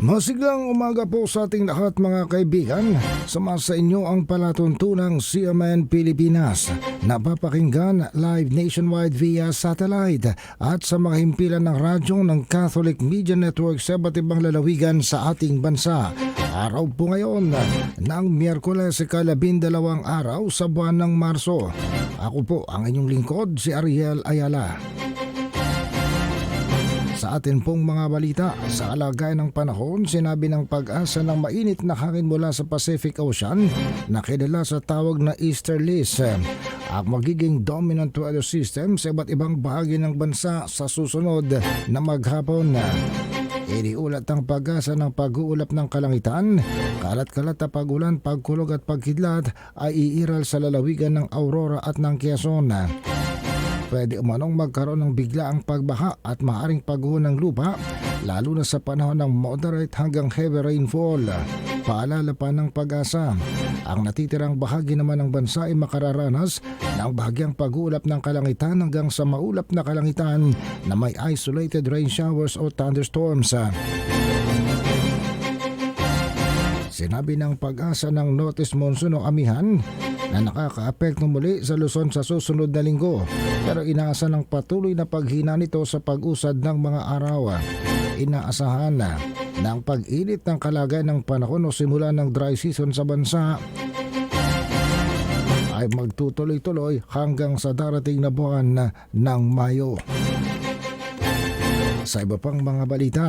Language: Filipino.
Masiglang umaga po sa ating lahat mga kaibigan. Sama sa inyo ang palatuntunang CMN Pilipinas. Napapakinggan live nationwide via satellite at sa mga himpilan ng radyo ng Catholic Media Network sa iba't ibang lalawigan sa ating bansa. Araw po ngayon ng Miyerkules ikalabindalawang araw sa buwan ng Marso. Ako po ang inyong lingkod si Ariel Ayala. Sa atin pong mga balita, sa kalagayan ng panahon, sinabi ng pag-asa ng mainit na hangin mula sa Pacific Ocean na kilala sa tawag na Easterlies ang magiging dominant weather system sa iba't ibang bahagi ng bansa sa susunod na maghapon. Iniulat ang pag-asa ng pag-uulap ng kalangitan, kalat-kalat na pagulan, pagkulog at pagkidlat ay iiral sa lalawigan ng Aurora at ng Quezon. Pwede umanong magkaroon ng biglaang pagbaha at maaring pagguho ng lupa lalo na sa panahon ng moderate hanggang heavy rainfall. Paalala pa ng pag-asa. Ang natitirang bahagi naman ng bansa ay makararanas ng bahagyang pag-uulap ng kalangitan hanggang sa maulap na kalangitan na may isolated rain showers o thunderstorms. Sinabi ng pag-asa ng Notice Monsoon o Amihan na nakakaapekto muli sa Luzon sa susunod na linggo pero inaasa ng patuloy na paghina nito sa pag-usad ng mga araw. Inaasahan na ng pag-init ng kalagayan ng panahon o simula ng dry season sa bansa ay magtutuloy-tuloy hanggang sa darating na buwan ng Mayo. Sa iba pang mga balita,